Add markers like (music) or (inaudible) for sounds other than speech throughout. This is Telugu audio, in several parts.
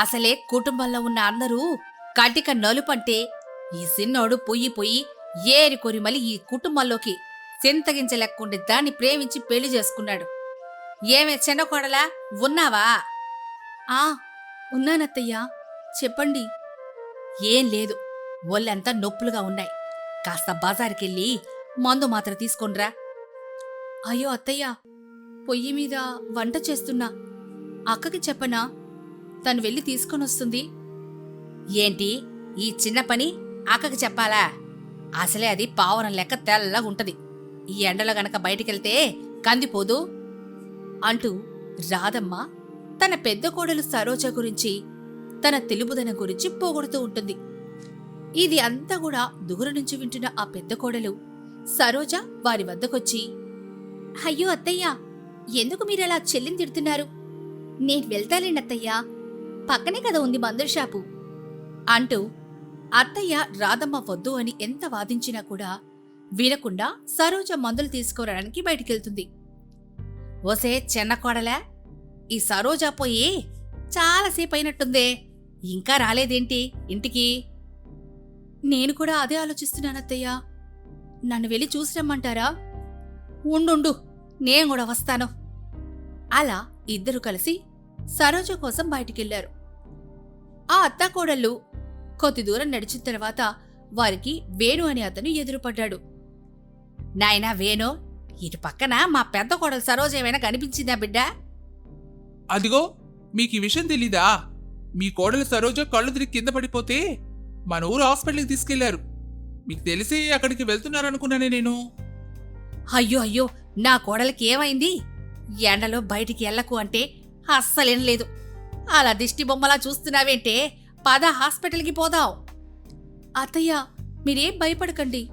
అసలే కుటుంబంలో ఉన్న అందరూ కటిక నలుపంటే ఈ సిన్నోడు పొయ్యి పొయ్యి ఏరి కొరిమలి ఈ కుటుంబంలోకి చింతగించలేకుండే దాన్ని ప్రేమించి పెళ్ళి చేసుకున్నాడు. ఏమే చిన్న కోడలా ఉన్నావా? ఆ ఉన్నానత్తయ్యా. చెప్పండి. ఏం లేదు ఒళ్ళంతా నొప్పులుగా ఉన్నాయి. కాస్త బజారుకెళ్ళి మందు మాత్రం తీసుకొనిరా అయ్యో అత్తయ్య పొయ్యి మీద వంట చేస్తున్నా. అక్కకి చెప్పనా? తను వెళ్ళి తీసుకొనొస్తుంది. ఏంటి? ఈ చిన్న పని ఆకకి చెప్పాలా? అసలే అది పావురం లెక్క తెల్లగా ఉంటది. ఈ ఎండలో గనక బయటికెళ్తే కందిపోదు? అంటూ రాధమ్మ తన పెద్ద కోడలు సరోజ గురించి తన తెలుపుదనం గురించి పోగొడుతూ ఉంటుంది. ఇది అంతా కూడా దూరం నుంచి వింటున్న ఆ పెద్ద కోడలు సరోజ వారి వద్దకొచ్చి అయ్యో అత్తయ్యా ఎందుకు మీరలా చెల్లిని తిడుతున్నారు? నేను వెళ్తాలేండి అత్తయ్యా పక్కనే కదా ఉంది మందుల షాపు. అంటూ అత్తయ్య రాధమ్మ వద్దు అని ఎంత వాదించినా కూడా వినకుండా సరోజ మందులు తీసుకురావడానికి బయటికెళ్తుంది. ఓసే చిన్న కోడలా ఈ సరోజ పోయి చాలాసేపు అయినట్టుందే ఇంకా రాలేదేంటి ఇంటికి? నేను కూడా అదే ఆలోచిస్తున్నానత్తయ్యా నన్ను వెళ్ళి చూసి రమ్మంటారా? ఉండుండు నేను కూడా వస్తాను. అలా ఇద్దరు కలిసి సరోజ కోసం బయటికెళ్ళారు. ఆ అత్తాకోడళ్ళు కొద్ది దూరం నడిచిన తర్వాత వారికి వేణు అనే అతను ఎదురుపడ్డాడు. నాయనా వేణు ఇటు పక్కన మా పెద్ద కోడలు సరోజ ఏమైనా కనిపించిందా బిడ్డా? అదిగో మీకు ఈ విషయం తెలీదా? మీ కోడలు సరోజ కళ్ళు తిరిగి కింద పడిపోతే మన ఊరు హాస్పిటల్కి తీసుకెళ్ళారు. మీకు తెలిసి అక్కడికి వెళ్తున్నారనుకున్నానే నేను. అయ్యో అయ్యో నా కోడలికి ఏమైంది? ఎండలో బయటికి ఎళ్ళకు అంటే అస్సలేం లేదు. అలా దిష్టి బొమ్మలా చూస్తున్నావేంటే? పద హాస్పిటల్కి పోదాం. అత్తయ్య మీరేం భయపడకండి.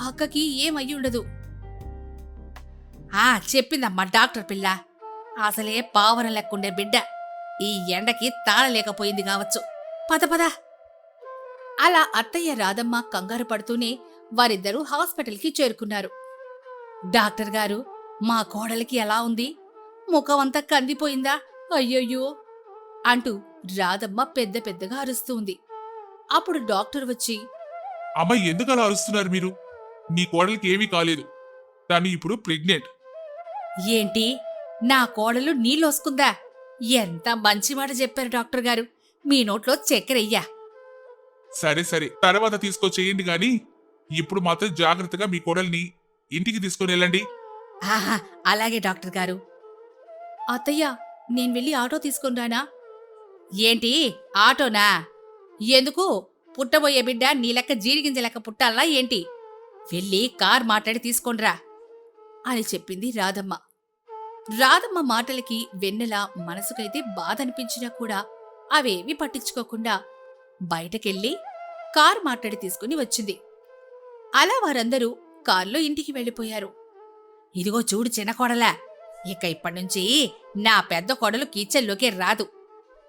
అక్కకి ఏమయ్యి ఉండదు. ఆ చెప్పిందమ్మా డాక్టర్ పిల్ల. అసలే పావన లెక్కుండే బిడ్డ. ఈ ఎండకి తాళలేకపోయింది కావచ్చు. పద పద. అలా అత్తయ్య రాధమ్మ కంగారు పడుతూనే వారిద్దరూ హాస్పిటల్కి చేరుకున్నారు. డాక్టర్ గారు మా కోడలికి ఎలా ఉంది? ముఖమంతా కందిపోయిందా? అయ్యయ్యో! అంటూ రాధమ్మ పెద్ద పెద్దగా అరుస్తుంది అప్పుడు డాక్టర్ వచ్చి అమ్మ ఎందుకు అలా అరుస్తున్నారు మీరు? మీ కోడలికి ఏమీ కాలేదు. తను ఇప్పుడు ప్రెగ్నెంట్. ఏంటి? నా కోడలు నీళ్ళొసుకుందా ఎంత మంచి మాట చెప్పారు డాక్టర్ గారు. మీ నోట్లో చక్కెరయ్యా. సరే సరే. తర్వాత తీసుకొచ్చేయండి గాని. ఇప్పుడు మాత్రం జాగ్రత్తగా మీ కోడల్ని ఇంటికి తీసుకొని వెళ్ళండి. ఆహా అలాగే డాక్టర్ గారు. అత్తయ్య నేను వెళ్ళి ఆటో తీసుకొని రానా? ఏంటి? ఆటోనా? ఎందుకు? పుట్టబోయే బిడ్డ నీ లెక్క జీడిగింజ లెక్క పుట్టాలా ఏంటి? వెళ్ళి కార్ మాట్లాడి తీసుకొనిరా అని చెప్పింది రాధమ్మ. రాధమ్మ మాటలకి వెన్నెల మనసుకైతే బాధ అనిపించినా కూడా అవేవి పట్టించుకోకుండా బయటకెళ్ళి కార్ మాట్లాడి తీసుకుని వచ్చింది. అలా వారందరూ కార్లో ఇంటికి వెళ్ళిపోయారు. ఇదిగో చూడు చిన్న కొడలా ఇక ఇప్పటినుంచి నా పెద్ద కొడలు కిచెన్లోకే రాదు.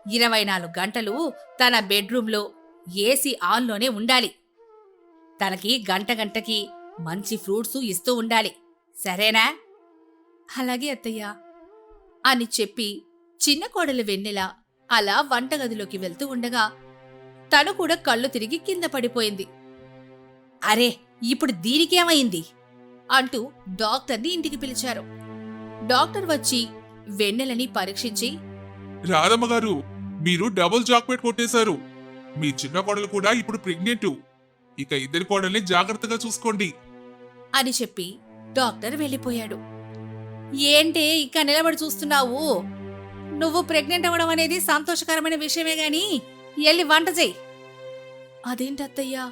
ఇరవై నాలుగు గంటలు తన బెడ్రూమ్లో ఏసీ ఆన్లోనే ఉండాలి. తనకి గంట గంటకి మంచి ఫ్రూట్స్ ఇస్తూ ఉండాలి. సరేనా? అలాగే అత్తయ్య అని చెప్పి చిన్న కోడలు వెన్నెల అలా వంటగదిలోకి వెళ్తూ ఉండగా తను కూడా కళ్ళు తిరిగి కింద పడిపోయింది. అరే ఇప్పుడు దీనికేమైంది? అంటూ డాక్టర్ని ఇంటికి పిలిచారు. డాక్టర్ వచ్చి వెన్నెలని పరీక్షించి రాధమ్మ గారు మీరు డబుల్ జాక్పేట్ కొట్టేశారు. మీ చిన్న కోడలు కూడా ఇప్పుడు ప్రెగ్నెంట్. ఇక ఇద్దరి కోడల్ని జాగ్రత్తగా చూసుకోండి. అని చెప్పి డాక్టర్ వెళ్ళిపోయాడు. ఏంటి ఇంకా నిలబడి చూస్తున్నావు? నువ్వు ప్రెగ్నెంట్ అవ్వడం అనేది సంతోషకరమైన విషయమే గాని ఎల్లి వంట చేయి. అదేంటి అత్తయ్యా?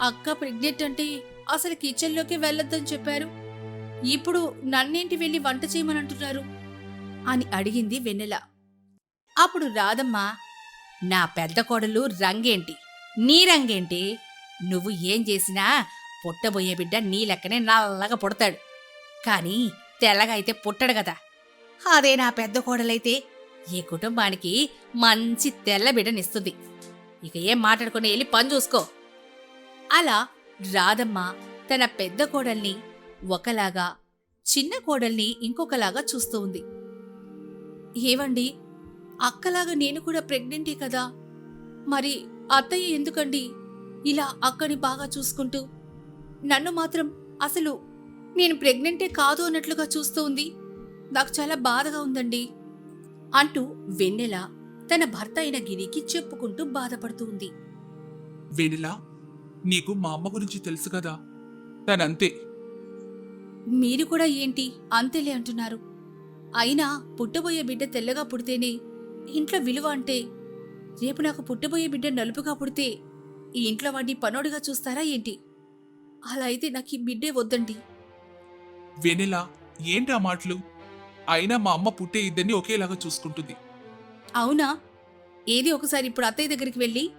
అక్క ప్రెగ్నెంట్ అంటే అసలు కిచెన్లోకి వెళ్ళొద్దని చెప్పారు. ఇప్పుడు నన్నేంటి వెళ్ళి వంట చేయమని అంటున్నారు? అని అడిగింది వెన్నెల. అప్పుడు రాధమ్మ నా పెద్ద కోడలు రంగేంటి? నీ రంగేంటి? నువ్వు ఏం చేసినా పుట్టబోయే బిడ్డ నీ లెక్కనే నల్లగా పుడతాడు. కానీ తెల్లగా అయితే పుట్టడు కదా. అదే నా పెద్ద కోడలైతే ఈ కుటుంబానికి మంచి తెల్ల బిడ్డనిస్తుంది. ఇక ఏం మాట్లాడుకుని వెళ్ళి పని చూసుకో. అలా రాధమ్మ తన పెద్ద కోడల్ని ఒకలాగా చిన్న కోడల్ని ఇంకొకలాగా చూస్తూ ఉంది. ఏవండి? అక్కలాగా నేను కూడా ప్రెగ్నెంటే కదా. మరి అత్తయ్య ఎందుకండి ఇలా అక్కని బాగా చూసుకుంటూ? నన్ను మాత్రం అసలు నేను ప్రెగ్నెంటే కాదు అన్నట్లుగా చూస్తూ ఉంది నాకు చాలా బాధగా ఉందండి అంటూ వెన్నెల తన భర్త అయిన గిరికి చెప్పుకుంటూ బాధపడుతూ ఉంది వెనిలా నీకు మా అమ్మ గురించి తెలుసు కదా? తనంతే. మీరు కూడా ఏంటి అంతేలే అంటున్నారు. అయినా పుట్టబోయే బిడ్డ తెల్లగా పుడితేనే ఇంట్లో విలువ అంటే రేపు నాకు పుట్టబోయే బిడ్డ నలుపుగా పుడితే ఈ ఇంట్లో వాడిని పనోడిగా చూస్తారా ఏంటి? అలా అయితే నాకు ఈ బిడ్డే వద్దండి. వెనిలా ఏంటి ఆ మాటలు? అయినా మా అమ్మ పుట్టే ఇద్దరిని ఒకేలాగా చూసుకుంటుంది. అవునా? ఏది ఒకసారి ఇప్పుడు అత్తయ్య దగ్గరికి వెళ్ళి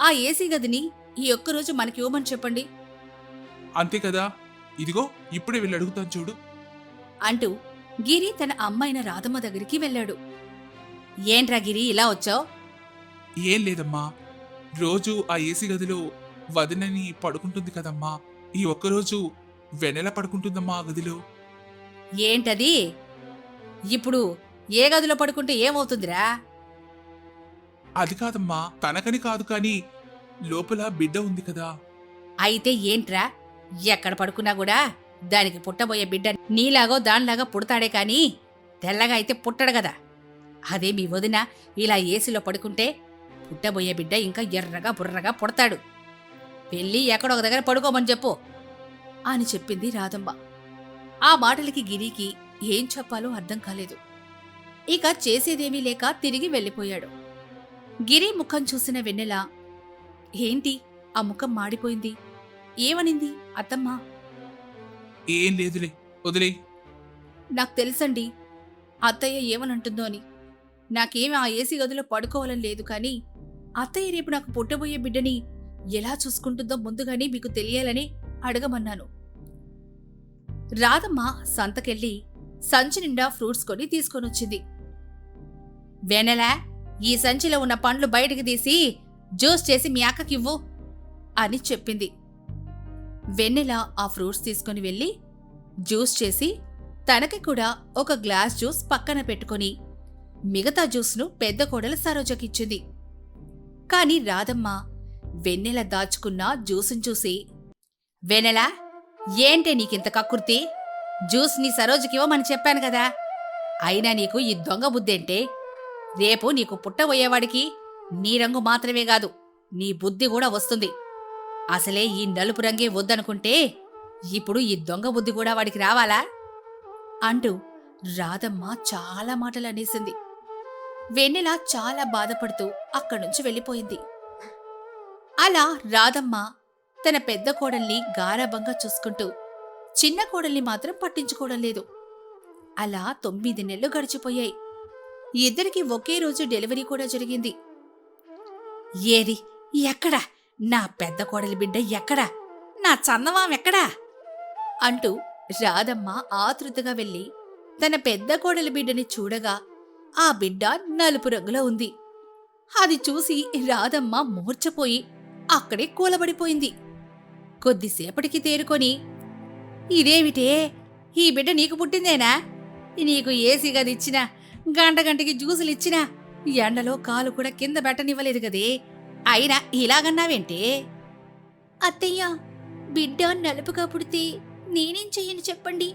ఆ ఏసీ గదిని ఈ ఒక్కరోజు మనకి ఇవ్వమని చెప్పండి. అంతే కదా? ఇదిగో ఇప్పుడే వెళ్ళి అడుగుతాను చూడు. అంటూ గిరి తన అమ్మాయిన రాధమ్మ దగ్గరికి వెళ్ళాడు. ఏంట్రా గిరి ఇలా వచ్చావు? ఏం లేదమ్మా. రోజు ఆ ఏసీ గదిలో వదినని పడుకుంటుంది కదమ్మా. ఈ ఒక్కరోజు వెనెల పడుకుంటుందమ్మా ఆ గదిలో. ఏంటది? ఇప్పుడు ఏ గదిలో పడుకుంటే ఏమవుతుందిరా? అది కాదమ్మా తనకని కాదు కానీ లోపల బిడ్డ ఉంది కదా. అయితే ఏంట్రా? ఎక్కడ పడుకున్నా కూడా దానికి పుట్టబోయే బిడ్డ నీలాగో దానిలాగా పుడతాడే కాని తెల్లగా అయితే పుట్టడు కదా. అదే మీ వదిన ఇలా ఏసీలో పడుకుంటే పుట్టబోయే బిడ్డ ఇంకా ఎర్రగా బుర్రగా పుడతాడు. వెళ్ళి ఎక్కడొక దగ్గర పడుకోమని చెప్పు అని చెప్పింది రాధమ్మ. ఆ మాటలకి గిరికి ఏం చెప్పాలో అర్థం కాలేదు. ఇక చేసేదేమీ లేక తిరిగి వెళ్ళిపోయాడు. గిరి ముఖం చూసిన వెన్నెల ఏంటి? ఆ ముఖం మాడిపోయింది. ఏమనింది అత్తమ్మ? ఏం లేదులే వదిలే. నాకు తెలుసండి అత్తయ్య ఏమనంటుందో అని. నాకేమి ఆ ఏసీ గదిలో పడుకోవాలని లేదు కానీ అత్తయ్య రేపు నాకు పుట్టబోయే బిడ్డని ఎలా చూసుకుంటుందో ముందుగానే మీకు తెలియాలని అడగమన్నాను. రాధమ్మ సంతకెళ్ళి సంచి నిండా ఫ్రూట్స్ కొని తీసుకొనొచ్చింది. వెనలా ఈ సంచిలో ఉన్న పండ్లు బయటికి తీసి జ్యూస్ చేసి మీ అక్కకివ్వు అని చెప్పింది. వెన్నెల ఆ ఫ్రూట్స్ తీసుకుని వెళ్ళి జ్యూస్ చేసి తనకి కూడా ఒక గ్లాస్ జ్యూస్ పక్కన పెట్టుకొని మిగతా జ్యూస్ను పెద్ద కోడలు సరోజకిచ్చింది కాని రాధమ్మ వెన్నెల దాచుకున్న జ్యూసును చూసి వెన్నెల ఏంటే నీకింత కక్కుర్తి? జ్యూస్ నీ సరోజకివ్వమని చెప్పాను కదా. అయినా నీకు ఈ దొంగ బుద్ధేంటే? రేపు నీకు పుట్టబోయేవాడికి నీ రంగు మాత్రమే కాదు నీ బుద్ధి కూడా వస్తుంది. అసలే ఈ నలుపు రంగే వద్దనుకుంటే ఇప్పుడు ఈ దొంగ బుద్ధి కూడా వాడికి రావాలా? అంటూ రాధమ్మ చాలా మాటలు అనేసింది. వెన్నెల చాలా బాధపడుతూ అక్కడి నుంచి వెళ్ళిపోయింది. అలా రాధమ్మ తన పెద్ద కోడల్ని గారాభంగా చూసుకుంటూ చిన్న కోడల్ని మాత్రం పట్టించుకోవడం లేదు. అలా తొమ్మిది నెలలు గడిచిపోయాయి. ఇద్దరికి ఒకే రోజు డెలివరీ కూడా జరిగింది. ఏది ఎక్కడా? నా పెద్ద కోడలి బిడ్డ ఎక్కడా? నా చందమాం ఎక్కడా? అంటూ రాధమ్మ ఆతృతగా వెళ్ళి తన పెద్ద కోడలి బిడ్డని చూడగా ఆ బిడ్డ నలుపు రంగులో ఉంది. అది చూసి రాధమ్మ మూర్చపోయి అక్కడే కూలబడిపోయింది. కొద్దిసేపటికి తేరుకొని ఇదేమిటే? ఈ బిడ్డ నీకు పుట్టిందేనా? నీకు ఏసీ గది ఇచ్చినా గంట గంటకి జ్యూసులు ఇచ్చినా ఎండలో కాలు కూడా కింద పెట్టనివ్వలేదు కదే. అయినా ఇలాగన్నావేంటే? అత్తయ్య బిడ్డ నలుపుగా పుడితే నేనేం చెయ్యను చెప్పండి.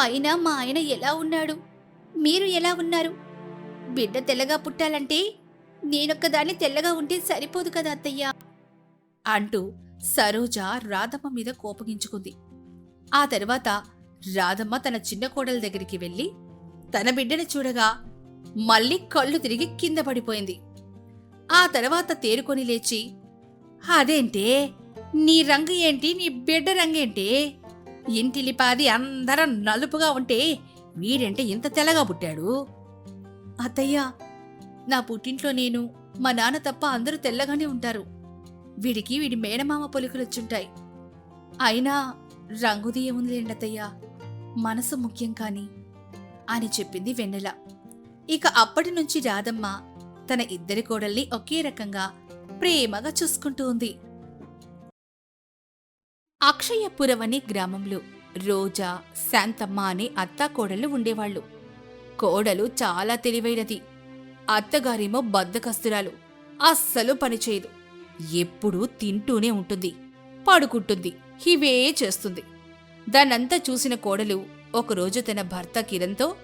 అయినా మా ఆయన ఎలా ఉన్నాడు? మీరు ఎలా ఉన్నారు? బిడ్డ తెల్లగా పుట్టాలంటే నేనొక్కదాన్ని తెల్లగా ఉంటే సరిపోదు కదా అత్తయ్య అంటూ సరోజ రాధమ్మ మీద కోపగించుకుంది. ఆ తర్వాత రాధమ్మ తన చిన్న కోడల దగ్గరికి వెళ్ళి తన బిడ్డను చూడగా మళ్ళీ కళ్ళు తిరిగి కింద పడిపోయింది. ఆ తర్వాత తేరుకొని లేచి అదేంటే? నీ రంగు ఏంటి? నీ బిడ్డ రంగేంటి ఇంటిలిపాది అందరం నలుపుగా ఉంటే వీడంటే ఇంత తెల్లగా పుట్టాడు. అత్తయ్యా నా పుట్టింట్లో నేను మా నాన్న తప్ప అందరూ తెల్లగానే ఉంటారు. వీడికి వీడి మేనమామ పొలికలొచ్చుంటాయి. అయినా రంగుది ఏముందిలేండి లేండతయ్యా మనసు ముఖ్యం కాని అని చెప్పింది వెన్నెల. ఇక అప్పటి నుంచి రాధమ్మ తన ఇద్దరి కోడల్ని ఒకే రకంగా ప్రేమగా చూసుకుంటూ ఉంది. అక్షయపురం అనే గ్రామంలో రోజా శాంతమ్మ అనే అత్తా కోడళ్ళు ఉండేవాళ్ళు. కోడలు చాలా తెలివైనది. అత్తగారేమో బద్దకస్తురాలు. అస్సలు పనిచేయదు ఎప్పుడూ తింటూనే ఉంటుంది. పడుకుంటుంది. ఇవే చేస్తుంది. దాన్నంతా చూసిన కోడలు ఒకరోజు తన భర్త కిరణ్తో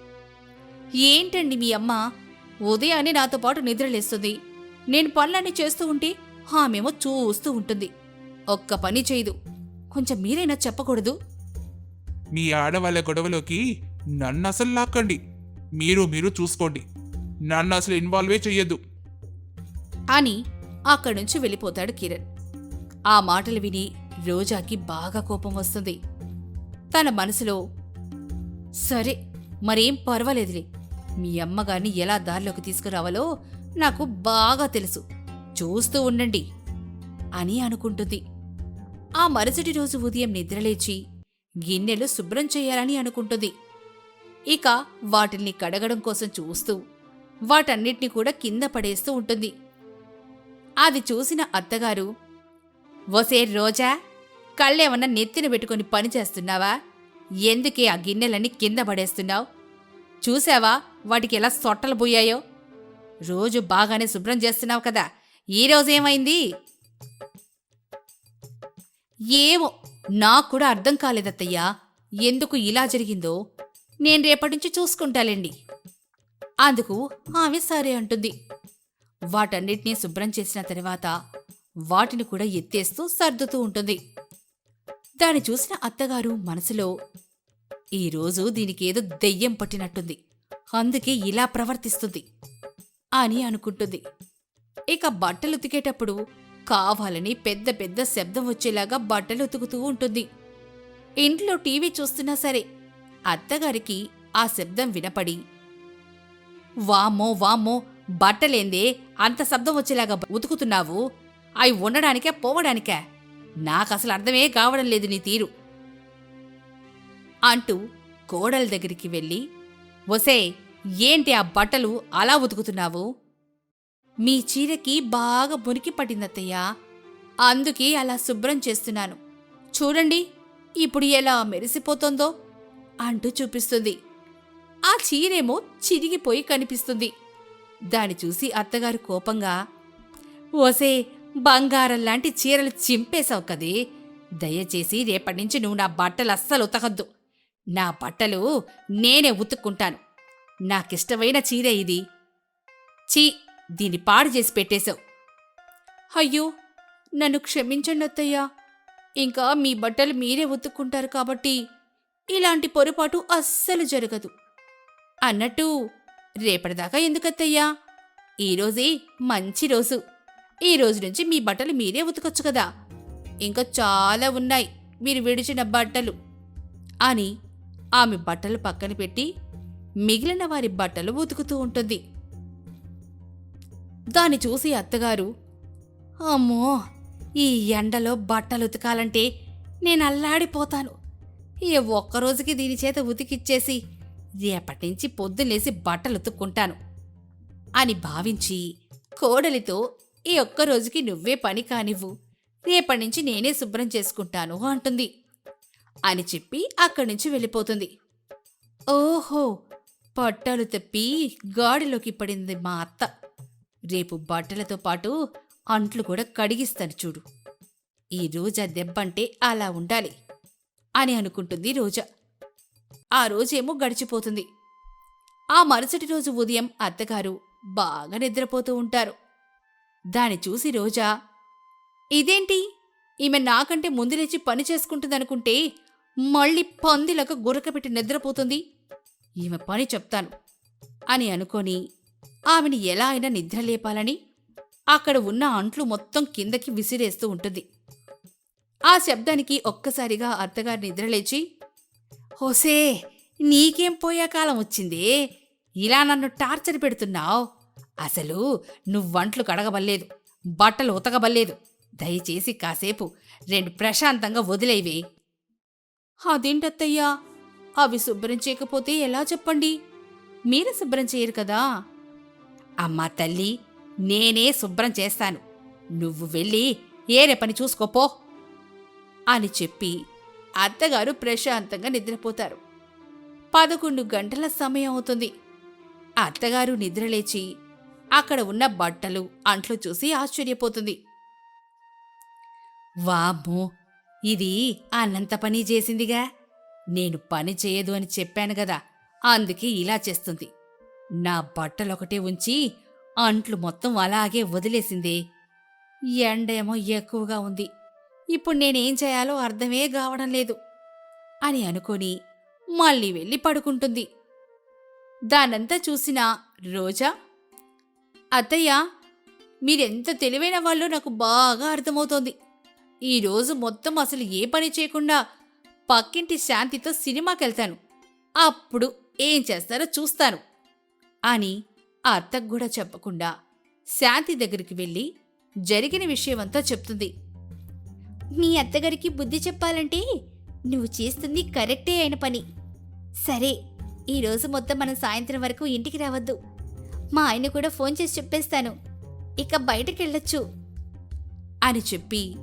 ఏంటండి మీ అమ్మ? ఉదయాన్నే నాతో పాటు నిద్రలేస్తుంది నేను పనులన్నీ చేస్తూ ఉంటే ఆమెమో చూస్తూ ఉంటుంది. ఒక్క పని చేయదు. కొంచెం మీరైనా చెప్పకూడదు. మీ ఆడవాళ్ళ గొడవలోకి నన్ను అసలు లాక్కండి. మీరు మీరు చూసుకోండి. నన్ను అసలు ఇన్వాల్వే చెయ్యొద్దు. అని అక్కడి నుంచి వెళ్ళిపోతాడు కిరణ్. ఆ మాటలు విని రోజాకి బాగా కోపం వస్తుంది. తన మనసులో సరే మరేం పర్వాలేదులే. మీ అమ్మగారిని ఎలా దారిలోకి తీసుకురావాలో నాకు బాగా తెలుసు. చూస్తూ ఉండండి అని అనుకుంటుంది. ఆ మరుసటి రోజు ఉదయం నిద్రలేచి గిన్నెలు శుభ్రం చేయాలని అనుకుంటుంది. ఇక వాటిల్ని కడగడం కోసం చూస్తూ వాటన్నిటిని కూడా కింద పడేస్తూ ఉంటుంది. అది చూసిన అత్తగారు వసే రోజా కళ్ళేమన్నా నెత్తిన పెట్టుకొని పని చేస్తున్నావా? ఎందుకే ఆ గిన్నెలన్నీ కింద పడేస్తున్నావు? చూసావా వాటికి ఎలా సొట్టలు పోయాయో? రోజు బాగానే శుభ్రం చేస్తున్నావు కదా ఈ ఏమో నాకు కూడా అర్థం కాలేదత్తయ్యా ఎందుకు ఇలా జరిగిందో? నేను రేపటి నుంచి చూసుకుంటాలేండి. అందుకు ఆమె సరే అంటుంది. వాటన్నిటినీ శుభ్రం చేసిన తర్వాత వాటిని కూడా ఎత్తేస్తూ సర్దుతూ ఉంటుంది. దాన్ని చూసిన అత్తగారు మనసులో ఈరోజు దీనికేదో దెయ్యం పట్టినట్టుంది. అందుకే ఇలా ప్రవర్తిస్తుంది అని అనుకుంటుంది. ఇక బట్టలు ఉతికేటప్పుడు కావాలని పెద్ద పెద్ద శబ్దం వచ్చేలాగా బట్టలు ఉతుకుతూ ఉంటుంది. ఇంట్లో టీవీ చూస్తున్నా సరే అత్తగారికి ఆ శబ్దం వినపడి వామ్మో వామ్మో బట్టలేందే అంత శబ్దం వచ్చేలాగా ఉతుకుతున్నావు. అవి ఉండడానికే పోవడానికే. నాకసలు అర్థమే కావడం లేదు నీ తీరు. అంటూ కోడల దగ్గరికి వెళ్ళి ఒసే ఏంటి ఆ బట్టలు అలా ఉతుకుతున్నావు? మీ చీరకి బాగా మురికి పట్టిందత్తయ్యా. అందుకే అలా శుభ్రం చేస్తున్నాను. చూడండి ఇప్పుడు ఎలా మెరిసిపోతుందో. అంటూ చూపిస్తుంది. ఆ చీరేమో చిరిగిపోయి కనిపిస్తుంది. దాన్ని చూసి అత్తగారు కోపంగా ఓసే బంగారం లాంటి చీరలు చింపేశావు కదే. దయచేసి రేపటి నుంచి నువ్వు నా బట్టలు అస్సలు ఉతకద్దు. నా బట్టలు నేనే ఉతుక్కుంటాను. నాకిష్టమైన చీర ఇది. చీ దీన్ని పాడు చేసి పెట్టేశావు. అయ్యో నన్ను క్షమించండి అత్తయ్యా ఇంకా మీ బట్టలు మీరే ఉతుక్కుంటారు కాబట్టి ఇలాంటి పొరపాటు అస్సలు జరగదు. అన్నట్టు రేపటిదాకా ఎందుకత్తయ్యా? ఈరోజే మంచి రోజు. ఈ రోజు నుంచి మీ బట్టలు మీరే ఉతకొచ్చు కదా. ఇంకా చాలా ఉన్నాయి. మీరు విడిచిన బట్టలు. అని ఆమె బట్టలు పక్కన పెట్టి మిగిలిన వారి బట్టలు ఉతుకుతూ ఉంటుంది. దాన్ని చూసి అత్తగారు అమ్మో ఈ ఎండలో బట్టలు ఉతకాలంటే నేను అల్లాడిపోతాను. ఈ ఒక్కరోజుకి దీని చేత ఉతికిచ్చేసి రేపటినుంచి పొద్దులేసి బట్టలు ఉతుక్కుంటాను అని భావించి కోడలితో ఈ ఒక్కరోజుకి నువ్వే పని కానివ్వు. రేపటి నుంచి నేనే శుభ్రం చేసుకుంటాను అంటుంది. అని చెప్పి అక్కడి నుంచి వెళ్ళిపోతుంది. ఓహో! పట్టాలు తప్పి గాడిలోకి పడింది మా అత్త. రేపు బట్టలతో పాటు అంట్లు కూడా కడిగిస్తాను చూడు. ఈ ఆ దెబ్బంటే అలా ఉండాలి. అని అనుకుంటుంది రోజా. ఆ రోజేమో గడిచిపోతుంది. ఆ మరుసటి రోజు ఉదయం అత్తగారు బాగా నిద్రపోతూ ఉంటారు. దాన్ని చూసి రోజా ఇదేంటి? ఈమె నాకంటే ముందు లేచి పని చేసుకుంటుందనుకుంటే మళ్ళీ పందిలకు గురకపెట్టి నిద్రపోతుంది. ఈమె పని చెప్తాను అని అనుకొని ఆమెని ఎలా అయినా నిద్రలేపాలని అక్కడ ఉన్న అంట్లు మొత్తం కిందకి విసిరేస్తూ ఉంటుంది. ఆ శబ్దానికి ఒక్కసారిగా అత్తగారు నిద్రలేచి హోసే నీకేం పోయే కాలం వచ్చింది? ఇలా నన్ను టార్చర్ పెడుతున్నావు? అసలు నువ్వంట్లు కడగబల్లేదు బట్టలు ఉతకబల్లేదు. దయచేసి కాసేపు రెండు ప్రశాంతంగా వదిలేవి. అదేంటత్తయ్యా? అవి శుభ్రం చేయకపోతే ఎలా చెప్పండి? మీరు శుభ్రం చేయరు కదా? అమ్మా తల్లి నేనే శుభ్రం చేస్తాను. నువ్వు వెళ్ళి ఏరే పని చూసుకోపో అని చెప్పి అత్తగారు ప్రశాంతంగా నిద్రపోతారు. పదకొండు గంటల సమయం అవుతుంది. అత్తగారు నిద్రలేచి అక్కడ ఉన్న బట్టలు అంట్లు చూసి ఆశ్చర్యపోతుంది. వామ్మో ఇది అన్నంత పని చేసిందిగా. నేను పని చేయదు అని చెప్పాను గదా అందుకే ఇలా చేస్తుంది. నా బట్టలొకటే ఉంచి అంట్లు మొత్తం అలాగే వదిలేసిందే. ఎండేమో ఎక్కువగా ఉంది. ఇప్పుడు నేనేం చేయాలో అర్థమే కావడం లేదు అని అనుకొని మళ్ళీ వెళ్ళి పడుకుంటుంది. దానంతా చూసిన రోజా అత్తయ్య మీరెంత తెలివైన వాళ్ళు నాకు బాగా అర్థమవుతోంది. ఈరోజు మొత్తం అసలు ఏ పని చేయకుండా పక్కింటి శాంతితో సినిమాకెళ్తాను. అప్పుడు ఏం చేస్తారో చూస్తాను అని ఆ అత్తకు కూడా చెప్పకుండా శాంతి దగ్గరికి వెళ్ళి జరిగిన విషయమంతా చెప్తుంది. మీ అత్తగారికి బుద్ధి చెప్పాలంటే నువ్వు చేస్తుంది కరెక్టే అయిన పని. సరే ఈరోజు మొత్తం మనం సాయంత్రం వరకు ఇంటికి రావద్దు. మా ఆయన కూడా ఫోన్ చేసి చెప్పేస్తాను. ఇక బయటకు వెళ్ళొచ్చు. అని చెప్పి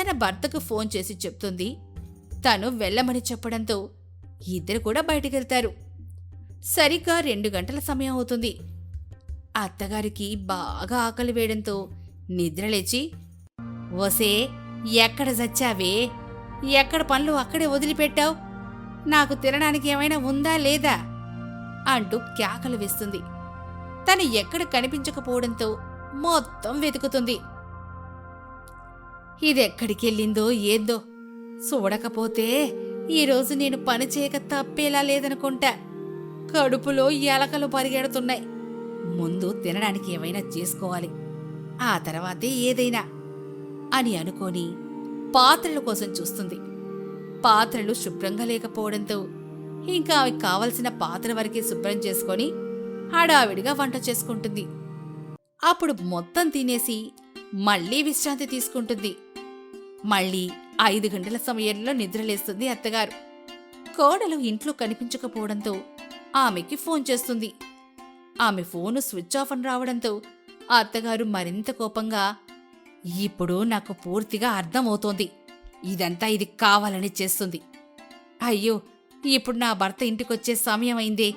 తన భర్తకు ఫోన్ చేసి చెప్తుంది. తను వెళ్ళమని చెప్పడంతో ఇద్దరు కూడా బయటకెళ్తారు. సరిగ్గా రెండు గంటల సమయం అవుతుంది. అత్తగారికి బాగా ఆకలి వేయడంతో నిద్రలేచి ఓసే ఎక్కడ చచ్చావే? ఎక్కడ పనులు అక్కడే వదిలిపెట్టావు? నాకు తినడానికి ఏమైనా ఉందా లేదా? అంటూ కేకలు వేస్తుంది. తను ఎక్కడ కనిపించకపోవడంతో మొత్తం వెతుకుతుంది. ఇదెక్కడికెళ్ళిందో ఏందో చూడకపోతే ఈరోజు నేను పని చేయక తప్పేలా లేదనుకుంటా. కడుపులో ఎలకలు పరిగెడుతున్నాయి. ముందు తినడానికి ఏమైనా చేసుకోవాలి. ఆ తర్వాతే ఏదైనా. అని అనుకొని పాత్రల కోసం చూస్తుంది. పాత్రలు శుభ్రంగా లేకపోవడంతో ఇంకా అవి కావలసిన పాత్ర వరకే శుభ్రం చేసుకొని హడావిడిగా వంట చేసుకుంటుంది. అప్పుడు మొత్తం తినేసి మళ్ళీ విశ్రాంతి తీసుకుంటుంది. మళ్ళీ ఐదు గంటల సమయంలో నిద్రలేస్తుంది అత్తగారు. కోడలు ఇంట్లో కనిపించకపోవడంతో ఆమెకి ఫోన్ చేస్తుంది. ఆమె ఫోను స్విచ్ ఆఫ్ అని రావడంతో ఆ అత్తగారు మరింత కోపంగా ఇప్పుడు నాకు పూర్తిగా అర్థమవుతోంది. ఇదంతా ఇది కావాలని చేస్తుంది. అయ్యో ఇప్పుడు నా భర్త ఇంటికొచ్చే సమయం అయిందే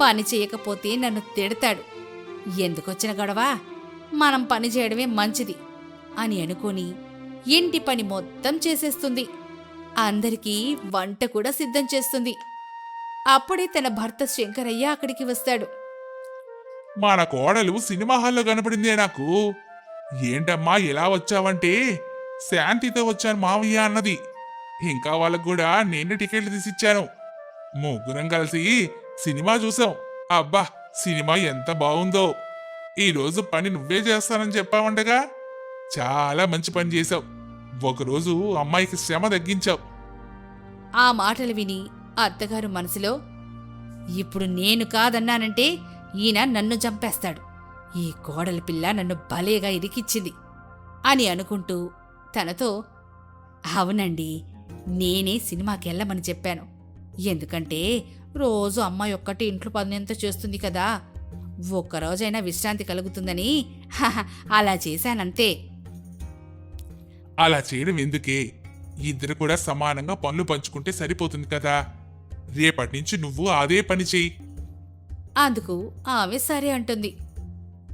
పని చేయకపోతే నన్ను తిడతాడు. ఎందుకొచ్చిన గొడవ? మనం పని చేయడమే మంచిది అని అనుకొని ఇంటి పని మొత్తం చేసేస్తుంది. అందరికీ వంట కూడా సిద్ధం చేస్తుంది. అప్పుడే తన భర్త శంకరయ్య అక్కడికి వస్తాడు. మన కోడలు సినిమా హాల్లో కనపడిందే నాకు. ఏంటమ్మా ఎలా వచ్చావంటే? శాంతితో వచ్చాను మావయ్య అన్నది. ఇంకా వాళ్ళకు కూడా నేను టికెట్లు తీసిచ్చాను. ముగ్గురం కలిసి సినిమా చూసాం. అబ్బా సినిమా ఎంత బాగుందో. ఈరోజు పని నువ్వే చేస్తానని చెప్పావంటగా? చాలా మంచి పని చేశావు. ఒకరోజు అమ్మాయికి శ్రమ తగ్గించావు. ఆ మాటలు విని అత్తగారు మనసులో ఇప్పుడు నేను కాదన్నానంటే ఈయన నన్ను చంపేస్తాడు. ఈ కోడలి పిల్ల నన్ను భలేగా ఇరికిచ్చింది అని అనుకుంటూ తనతో అవునండి నేనే సినిమాకెళ్ళమని చెప్పాను. ఎందుకంటే రోజు అమ్మాయి ఒక్కటి ఇంట్లో పనింత చేస్తుంది కదా. ఒక్కరోజైనా విశ్రాంతి కలుగుతుందని (laughs) అలా చేశానంతే. అలా చేయడం ఎందుకే? ఇద్దరు కూడా సమానంగా పనులు పంచుకుంటే సరిపోతుంది కదా. రేపటి నుంచి నువ్వు అదే పని చెయ్యి. అందుకు ఆమె సరే అంటుంది.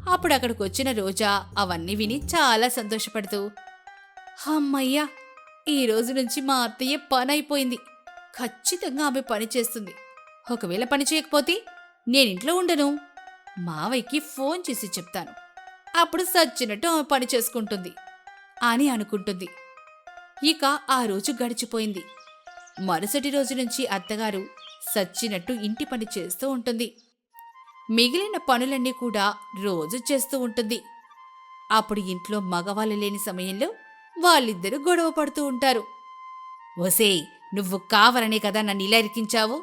అప్పుడు అక్కడికి వచ్చిన రోజా అవన్నీ విని చాలా సంతోషపడుతూ అమ్మయ్యా ఈ రోజు నుంచి మా అత్తయ్య పని అయిపోయింది ఖచ్చితంగా ఆమె పని చేస్తుంది. ఒకవేళ పని చేయకపోతే నేనింట్లో ఉండను. మావయ్యకి ఫోన్ చేసి చెప్తాను. అప్పుడు సచ్చినట్టు ఆమె పని చేసుకుంటుంది అని అనుకుంటుంది. ఇక ఆ రోజు గడిచిపోయింది. మరుసటి రోజు నుంచి అత్తగారు సచ్చినట్టు ఇంటి పని చేస్తూ ఉంటుంది. మిగిలిన పనులన్నీ కూడా రోజు చేస్తూ ఉంటుంది. అప్పుడు ఇంట్లో మగవాళ్ళు లేని సమయంలో వాళ్ళిద్దరూ గొడవ పడుతూ ఉంటారు. ఒసేయ్ నువ్వు కావాలనే కదా నన్ను ఇలా ఇరికించావు?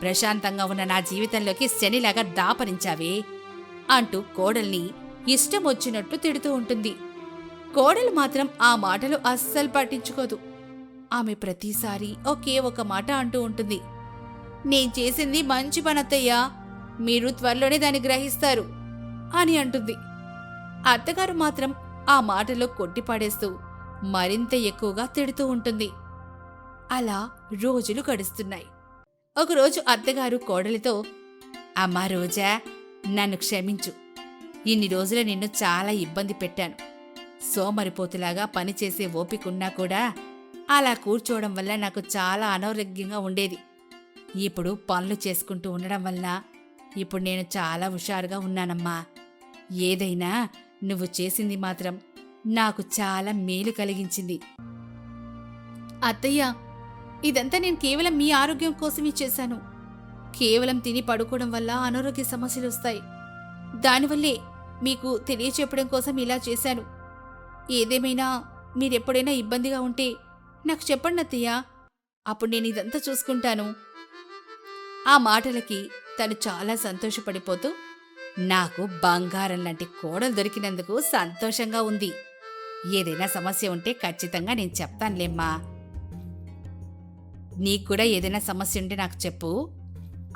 ప్రశాంతంగా ఉన్న నా జీవితంలోకి శనిలాగా దాపరించావే? అంటూ కోడల్ని ఇష్టం వచ్చినట్టు తిడుతూ ఉంటుంది. కోడలు మాత్రం ఆ మాటలు అస్సలు పట్టించుకోదు. ఆమె ప్రతిసారి ఒకే ఒక మాట అంటూ ఉంటుంది. నేను చేసింది మంచి పనత్తయ్యా. మీరు త్వరలోనే దాన్ని గ్రహిస్తారు అని అంటుంది. అత్తగారు మాత్రం ఆ మాటలో కొట్టిపాడేస్తూ మరింత ఎక్కువగా తిడుతూ ఉంటుంది. అలా రోజులు గడుస్తున్నాయి. ఒకరోజు అత్తగారు కోడలితో అమ్మా రోజా నన్ను క్షమించు. ఇన్ని రోజులు నిన్ను చాలా ఇబ్బంది పెట్టాను. సోమరిపోతులాగా పనిచేసే ఓపికన్నా కూడా అలా కూర్చోవడం వల్ల నాకు చాలా అనారోగ్యంగా ఉండేది. ఇప్పుడు పనులు చేసుకుంటూ ఉండడం వల్ల ఇప్పుడు నేను చాలా హుషారుగా ఉన్నానమ్మా. ఏదైనా నువ్వు చేసింది మాత్రం నాకు చాలా మేలు కలిగించింది. అత్తయ్య ఇదంతా నేను కేవలం మీ ఆరోగ్యం కోసమే చేశాను. కేవలం తిని పడుకోవడం వల్ల అనారోగ్య సమస్యలు వస్తాయి. దానివల్లే మీకు తెలియచెప్పడం కోసం ఇలా చేశాను. ఏదేమైనా మీరెప్పుడైనా ఇబ్బందిగా ఉంటే నాకు చెప్పండి అత్తయ్య. అప్పుడు నేను ఇదంతా చూసుకుంటాను. ఆ మాటలకి తను చాలా సంతోషపడిపోతూ నాకు బంగారం లాంటి కోడలు దొరికినందుకు సంతోషంగా ఉంది. ఏదైనా సమస్య ఉంటే ఖచ్చితంగా నేను చెప్తానులేమ్మా. నీకు కూడా ఏదైనా సమస్య ఉంటే నాకు చెప్పు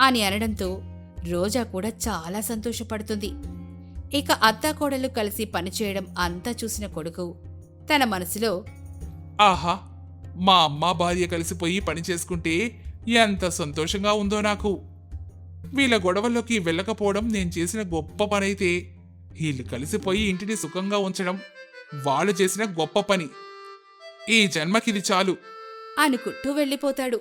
అని అనడంతో రోజా కూడా చాలా సంతోషపడుతుంది. ఇక అత్తాకోడలు కలిసి పనిచేయడం అంతా చూసిన కొడుకు తన మనసులో ఆహా! మా అమ్మ భార్య కలిసిపోయి పని చేసుకుంటే ఎంత సంతోషంగా ఉందో నాకు. వీళ్ళ గొడవల్లోకి వెళ్ళకపోవడం నేను చేసిన గొప్ప పనైతే వీళ్ళు కలిసిపోయి ఇంటిని సుఖంగా ఉంచడం. వాళ్ళు చేసిన గొప్ప పని. ఈ జన్మకిది చాలు. అనుకుంటూ వెళ్ళిపోతాడు.